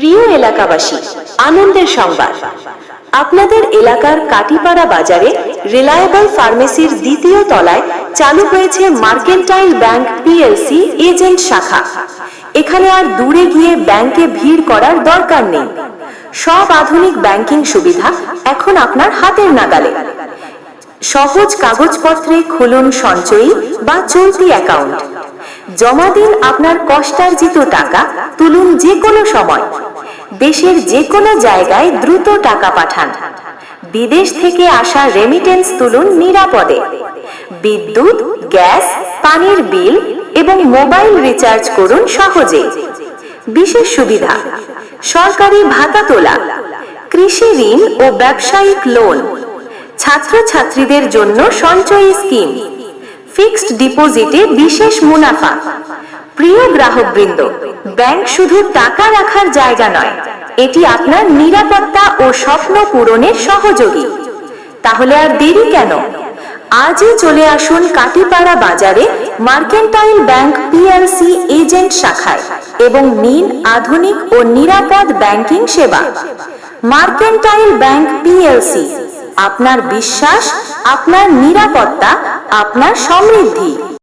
প্রিয় এলাকাবাসী, আনন্দের সংবাদ। আপনাদের এলাকার কাটিপাড়া বাজারে রিলায়েবল ফার্মেসির দ্বিতীয় তলায় চালু হয়েছে মার্কেন্টাইল ব্যাংক পিএলসি এজেন্ট শাখা। এখানে আর দূরে গিয়ে ব্যাংকে ভিড় করার দরকার নেই। সব আধুনিক ব্যাংকিং সুবিধা এখন আপনার হাতের নাগালে। সহজ কাগজপত্রে খুলুন সঞ্চয়ী বা চলতি অ্যাকাউন্ট। জমা দিন আপনার কষ্টার্জিত টাকা, তুলুন যে কোনো সময়। দেশের যে কোনো জায়গায় দ্রুত টাকা পাঠান। বিদেশ থেকে আসা রেমিটেন্স তুলুন নিরাপদে। বিদ্যুৎ, গ্যাস, পানির বিল এবং মোবাইল রিচার্জ করুন সহজে। বিশেষ সুবিধা, সরকারি ভাতা তোলা, কৃষি ঋণ ও ব্যবসায়িক লোন ছাত্রছাত্রীদের জন্য সঞ্চয়ী স্কিম ফিক্সড ডিপোজিটে বিশেষ মুনাফা। প্রিয় গ্রাহকবৃন্দ, ব্যাংক শুধু টাকা রাখার জায়গা নয়, এটি আপনার নিরাপত্তা ও স্বপ্ন পূরণের সহযোগী। তাহলে আর দেরি কেন? আজই চলে আসুন কাটিপাড়া বাজারে মার্কেন্টাইল ব্যাংক পিএলসি এজেন্ট শাখায় এবং নিন আধুনিক ও নিরাপদ ব্যাংকিং সেবা। মার্কেন্টাইল ব্যাংক পিএলসি আপনার বিশ্বাস, আপনার নিরাপত্তা, আপনার সমৃদ্ধি।